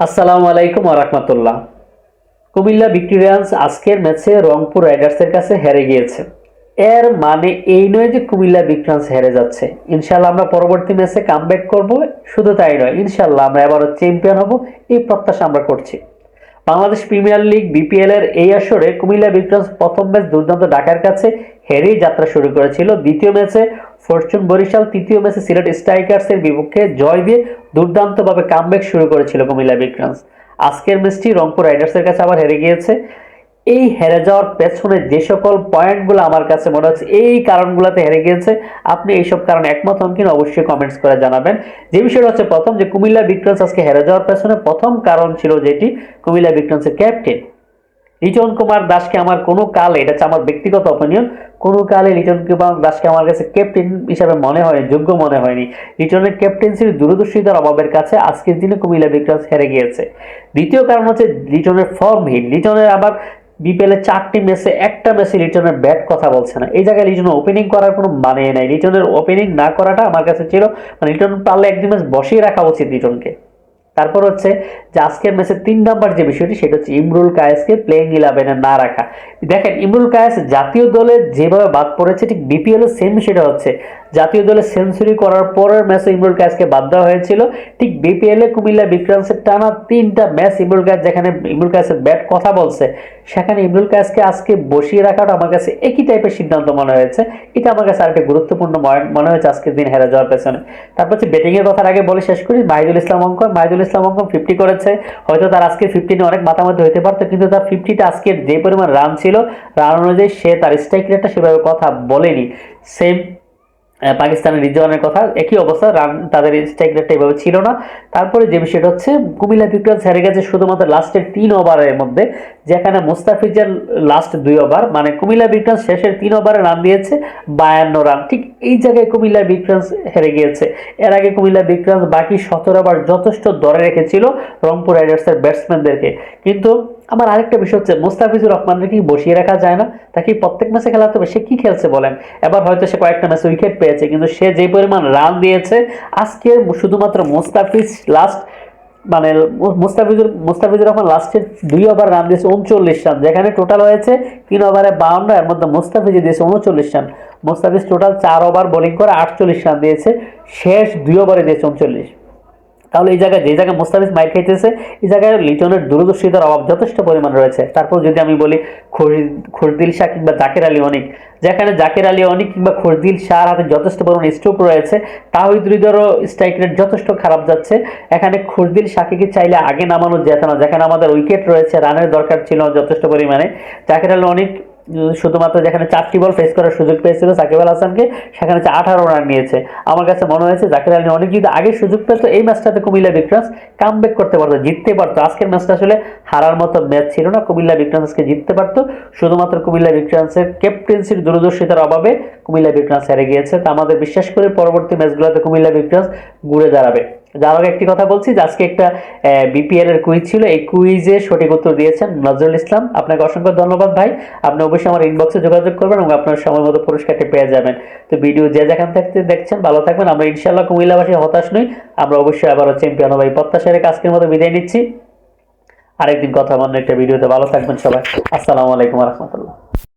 আসসালামু আলাইকুম রহমতুল্লাহ। কুমিল্লা ভিক্টোরিয়ান্স আজকের ম্যাচে রংপুর রাইডার্সের কাছে হেরে গিয়েছে। এর মানে এই নয় যে কুমিল্লা ভিক্টোরিয়ান্স হেরে যাচ্ছে। ইনশাল্লাহ আমরা পরবর্তী ম্যাচে কামব্যাক করব, শুধু তাই নয় ইনশাল্লাহ আমরা এবারও চ্যাম্পিয়ন হব, এই প্রত্যাশা আমরা করছি। বাংলাদেশ প্রিমিয়ার লিগ বিপিএল এর এই আসরে কুমিল্লা ভিক্টোরিয়ান্স প্রথম ম্যাচ দুর্দান্ত ঢাকার কাছে হেরেই যাত্রা শুরু করেছিল। দ্বিতীয় ম্যাচে ফরচুন বরিশাল, তৃতীয় ম্যাচে সিলেট স্ট্রাইকার্সের বিপক্ষে জয় দিয়ে দুর্দান্তভাবে কামব্যাক শুরু করেছিল কুমিল্লা বিক্রান্স আজকের ম্যাচটি রংপুর রাইডার্সের কাছে আবার হেরে গিয়েছে। এই হেরে যাওয়ার পেছনে যে সকল পয়েন্টগুলো আমার কাছে মনে হচ্ছে, এই কারণগুলোতে হেরে গিয়েছে। আপনি এইসব কারণ একমত হন কিনা অবশ্যই কমেন্টস করে জানাবেন। যে বিষয়টা হচ্ছে প্রথম, যে কুমিল্লা বিক্রান্স আজকে হেরে যাওয়ার পেছনে প্রথম কারণ ছিল যেটি কুমিল্লা বিক্রান্সের ক্যাপ্টেন লিটন কুমার দাসকে আমার কোনো কালে, এটা হচ্ছে আমার ব্যক্তিগত অপিনিয়ন কোনো কালে লিটন কুমার দাসকে আমার কাছে ক্যাপ্টেন হিসাবে মনে হয়, যোগ্য মনে হয়নি। লিটনের ক্যাপ্টেন্সির দূরদর্শিতার অভাবের কাছে আজকের দিনে কুমিল্লা ভিক্টোরিয়ান্স হেরে গিয়েছে। দ্বিতীয় কারণ হচ্ছে লিটনের ফর্মহীন লিটনের আবার বিপিএলের চারটি ম্যাচে একটা ম্যাচে লিটনের ব্যাট কথা বলছে না। এই জায়গায় লিটনের ওপেনিং করার কোনো মানে নাই। লিটনের ওপেনিং না করাটা আমার কাছে ছিল মানে লিটন পারলে একদিন ম্যাচ বসিয়ে রাখা উচিত লিটনকে। তারপর হচ্ছে যে আজকের ম্যাচের তিন নম্বর যে বিষয়টি, সেটা হচ্ছে ইমরুল কায়েসকে প্লেইং ইলেভেনে না রাখা। দেখেন, ইমরুল কায়েস জাতীয় দলে যেভাবে বাদ পড়েছে, ঠিক বিপিএল সেম সেটা হচ্ছে। জাতীয় দলে সেঞ্চুরি করার পরের ম্যাচে ইমরুল কায়েসকে বাদ দেওয়া হয়েছিল। ঠিক বিপিএলে কুমিল্লা বিক্রান্সের টানা তিনটা ম্যাচ ইমরুল কায়েস, যেখানে ইমরুল কায়েসের ব্যাট কথা বলছে। সেখানে ইমরুল কায়েসকে আজকে বসিয়ে রাখাটা আমার কাছে একই টাইপের সিদ্ধান্ত মনে হয়েছে। এটা আমার কাছে আরেকটা গুরুত্বপূর্ণ মনে- হয়েছে আজকের দিন হেরে যাওয়ার পেছনে। তারপর হচ্ছে ব্যাটিং এর কথার আগে বলে শেষ করি, মাহিদুল ইসলাম অঙ্কন মাহিদুল ইসলাম অঙ্কন ফিফটি করেছে। হয়তো তার আজকে ফিফটি নিয়ে অনেক মাতামাতি হতে পারতো, কিন্তু তার ফিফটিটা আজকের যে পরিমাণ রান ছিল রান অনুযায়ী সে তার স্ট্রাইক রেটটা সেভাবে কথা বলেনি। সেম পাকিস্তানের রিজওয়ানের কথা, একই অবস্থা, রান তাদের স্ট্রাইক রেটটা এভাবে ছিল না। তারপরে যে বিষয়টা হচ্ছে, কুমিল্লা ভিক্টোরিয়ান্স হেরে গেছে শুধুমাত্র লাস্টের তিন ওভারের মধ্যে, যেখানে মুস্তাফিজের লাস্ট দুই ওভার মানে কুমিল্লা ভিক্টোরিয়ান্স শেষের তিন ওভারে রান দিয়েছে, বায়ান্ন রান। ঠিক এই জায়গায় কুমিল্লা ভিক্টোরিয়ান্স হেরে গিয়েছে। এর আগে কুমিল্লা ভিক্টোরিয়ান্স বাকি সতেরো ওভার যথেষ্ট দরে রেখেছিল রংপুর রাইডার্সের ব্যাটসম্যানদেরকে কিন্তু আমার আরেকটা বিষয় হচ্ছে, মুস্তাফিজুর রহমানকে কি বসিয়ে রাখা যায় না? তাকে প্রত্যেক ম্যাচে খেলাতে হবে? সে কি খেলছে বলেন? এবার হয়তো সে কয়েকটা ম্যাচে উইকেট পেয়েছে, কিন্তু সে যে পরিমাণ রান দিয়েছে, আজকে শুধুমাত্র মুস্তাফিজ লাস্ট মানে মুস্তাফিজুর মুস্তাফিজুর রহমান লাস্টের দুই ওভার রান দিয়েছে, উনচল্লিশ রান যেখানে টোটাল হয়েছে তিন ওভারে বাউন্ন, এর মধ্যে মুস্তাফিজ দিয়েছে উনচল্লিশ রান মুস্তাফিজ টোটাল চার ওভার বোলিং করে আটচল্লিশ রান দিয়েছে, শেষ দুই ওভারে দিয়েছে উনচল্লিশ। তাহলে এই জায়গায় যে জায়গায় মুস্তাফিজ মাইর খাইতেছে, এই জায়গায় লিটনের দূরদর্শিতার অভাব যথেষ্ট পরিমাণ রয়েছে। তারপর যদি আমি বলি খরিদ- খরদিল শাহ কিংবা জাকের আলী অনিক, যেখানে জাকের আলী অনিক কিংবা খরদিল শাহর হাতে যথেষ্ট পরিমাণ স্ট্রোক রয়েছে তাহিদ হৃদয়েরও স্ট্রাইক রেট যথেষ্ট খারাপ যাচ্ছে। এখানে খরদিল শাহকে কি চাইলে আগে নামানো যেত না? যেখানে আমাদের উইকেট রয়েছে, রানের দরকার ছিল যথেষ্ট পরিমাণে। জাকের আলী অনিক শুধুমাত্র যেখানে চারটি বল ফেস করার সুযোগ পেয়েছিল সাকিব আল হাসানকে, সেখানে হচ্ছে আঠারো রান নিয়েছে। আমার কাছে মনে হয়েছে জাকির আলী অনেক যদি আগে সুযোগ পেত, এই ম্যাচটাতে কুমিল্লা ভিক্টোরিয়ান্স কাম করতে পারতো, জিততে পারতো। আজকের ম্যাচটা আসলে হারার মতো ম্যাচ ছিল না। কুমিল্লা ভিক্টোরিয়ান্সকে জিততে পারতো। শুধুমাত্র কুমিল্লা ভিক্টোরিয়ান্সের ক্যাপ্টেন্সির দূরদর্শিতার অভাবে কুমিল্লা ভিক্টোরিয়ান্স হেরে গিয়েছে। তা আমাদের বিশ্বাস করে পরবর্তী ম্যাচগুলোতে কুমিল্লা ভিক্টোরিয়ান্স ঘুরে দাঁড়াবে। যার আগে একটি কথা বলছি আজকে একটা বিপিএল এর কুইজ ছিল। এই কুইজে সঠিক উত্তর দিয়েছেন নজরুল ইসলাম। আপনাকে অসংখ্য ধন্যবাদ ভাই। আপনি অবশ্যই আমার ইনবক্সে যোগাযোগ করবেন এবং আপনার সময় মতো পুরস্কারটি পেয়ে যাবেন। তো ভিডিও যে যেখান থেকে দেখছেন, ভালো থাকবেন। আমরা ইনশাল্লাহ কুমিল্লাবাসী হতাশ নই। আমরা অবশ্যই আবারও চ্যাম্পিয়ন হব। এই আজকের মতো বিদায় নিচ্ছি। আরেকদিন কথা বন্য একটা ভিডিওতে ভালো থাকবেন সবাই। আসসালামু আলাইকুম রহমতুল্লাহ।